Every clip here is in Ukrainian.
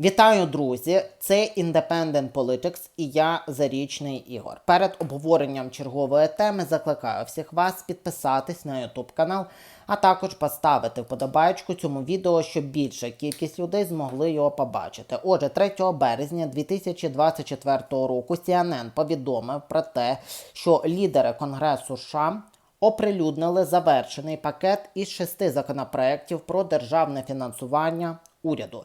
Вітаю, друзі! Це Independent Politics і я Зарічний Ігор. Перед обговоренням чергової теми закликаю всіх вас підписатись на YouTube канал, а також поставити вподобайку цьому відео, щоб більша кількість людей змогли його побачити. Отже, 3 березня 2024 року CNN повідомив про те, що лідери Конгресу США оприлюднили завершений пакет із шести законопроєктів про державне фінансування уряду.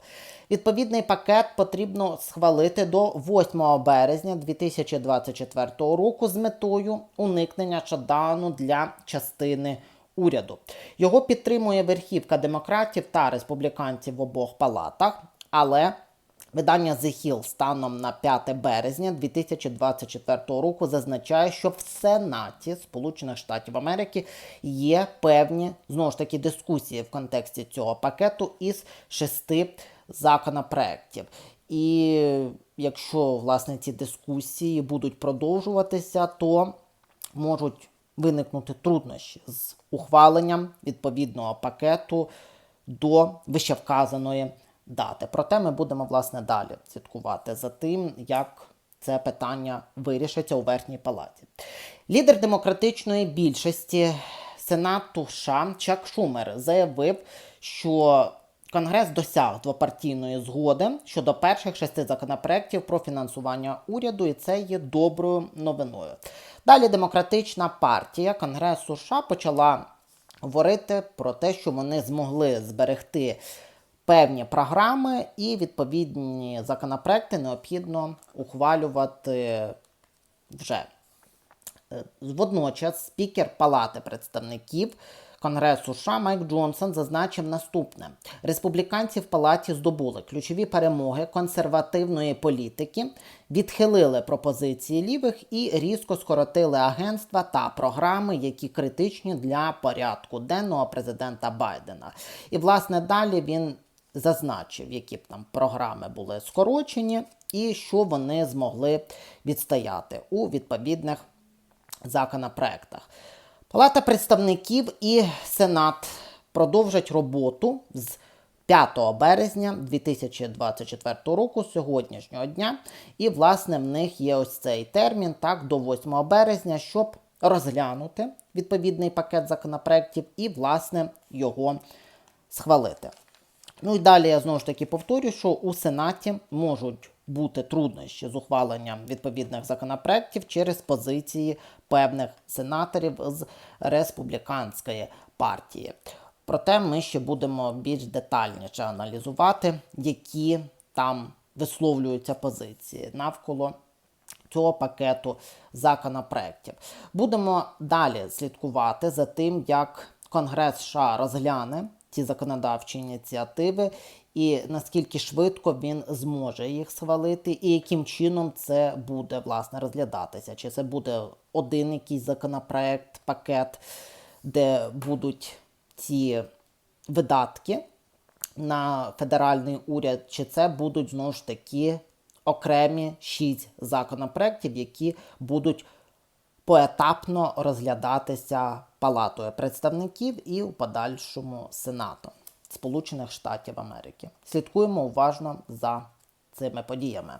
Відповідний пакет потрібно схвалити до 8 березня 2024 року з метою уникнення шатдауну для частини уряду. Його підтримує верхівка демократів та республіканців в обох палатах, але Видання The Hill станом на 5 березня 2024 року зазначає, що в Сенаті Сполучених Штатів Америки є певні знову ж таки дискусії в контексті цього пакету із шести законопроєктів. І якщо власне ці дискусії будуть продовжуватися, то можуть виникнути труднощі з ухваленням відповідного пакету до вищевказаної дати. Проте ми будемо власне далі слідкувати за тим, як це питання вирішиться у верхній палаті. Лідер демократичної більшості Сенату США Чак Шумер заявив, що Конгрес досяг двопартійної згоди щодо перших шести законопроєктів про фінансування уряду, і це є доброю новиною. Далі демократична партія Конгресу США почала говорити про те, що вони змогли зберегти певні програми, і відповідні законопроекти необхідно ухвалювати вже. Е, Водночас спікер Палати представників Конгресу США Майк Джонсон зазначив наступне: республіканці в палаті здобули ключові перемоги консервативної політики, відхилили пропозиції лівих і різко скоротили агентства та програми, які критичні для порядку денного президента Байдена. І власне далі він зазначив, які б там програми були скорочені, і що вони змогли відстояти у відповідних законопроектах. Палата представників і Сенат продовжать роботу з 5 березня 2024 року, сьогоднішнього дня. І, власне, в них є ось цей термін, так, до 8 березня, щоб розглянути відповідний пакет законопроєктів і, власне, його схвалити. Ну і далі я знову ж таки повторю, що у Сенаті можуть бути труднощі з ухваленням відповідних законопроєктів через позиції певних сенаторів з республіканської партії. Проте ми ще будемо більш детальніше аналізувати, які там висловлюються позиції навколо цього пакету законопроєктів. Будемо далі слідкувати за тим, як Конгрес США розгляне ці законодавчі ініціативи, і наскільки швидко він зможе їх схвалити, і яким чином це буде власне розглядатися. Чи це буде один якийсь законопроект, пакет, де будуть ці видатки на федеральний уряд, чи це будуть знову ж таки окремі шість законопроектів, які будуть поетапно розглядатися Палатою представників і у подальшому Сенатом Сполучених Штатів Америки. Слідкуємо уважно за цими подіями.